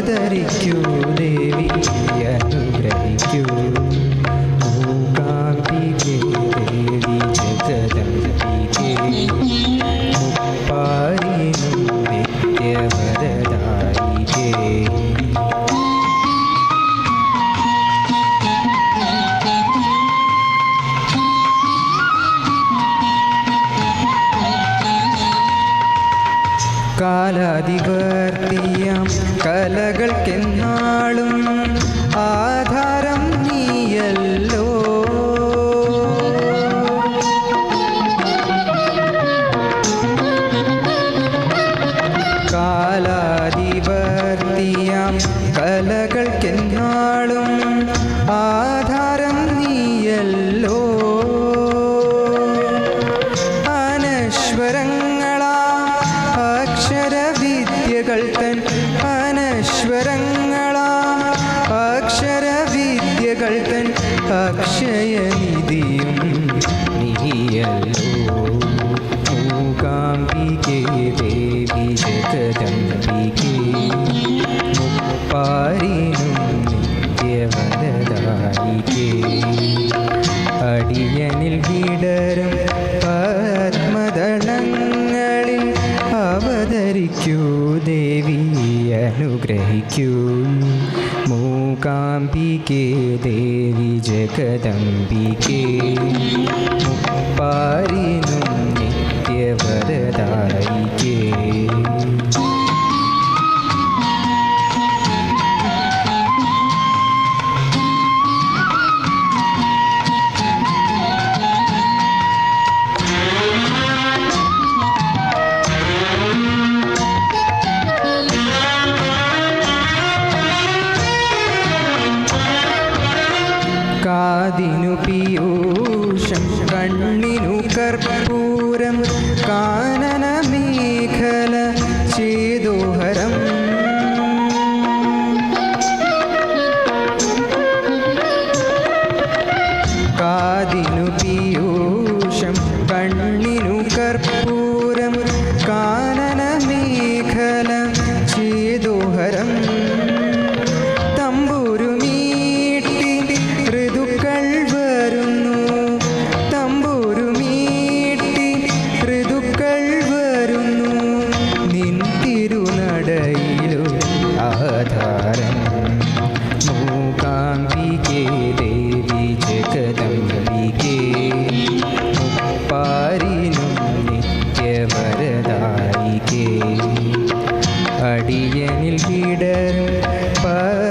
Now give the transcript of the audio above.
അവതരിക്കൂ ദേവി അനുഗ്രഹിക്കൂ. മൂകാംബികേ ദേവി ജഗദംബികേ. മുപ്പാരിനും നിത്യവരദായികേ. കാലാധിപർത്തിയാം കലകൾക്കെന്നാളും അക്ഷയനിധിയും നീയല്ലോ മൂകാംബികേ ദേവി ജഗദംബികേ. മുപ്പാരിനും നിത്യവരദായികേ അടിയനിൽ വിടരും പത്മദളങ്ങളിൽ അവതരിക്കൂ ദേവി അനുഗ്രഹിക്കൂ. മൂകാംബികേ ദേവി ജഗദംബികേ മുപ്പാരിനും നിത്യവരദായികേ കാതിനു പീയൂഷം കണ്ണിനു കർപ്പൂരം കാനന മേഖല ചേതോഹരം കാതിനു പീയൂഷം പത്മദളങ്ങളിൽ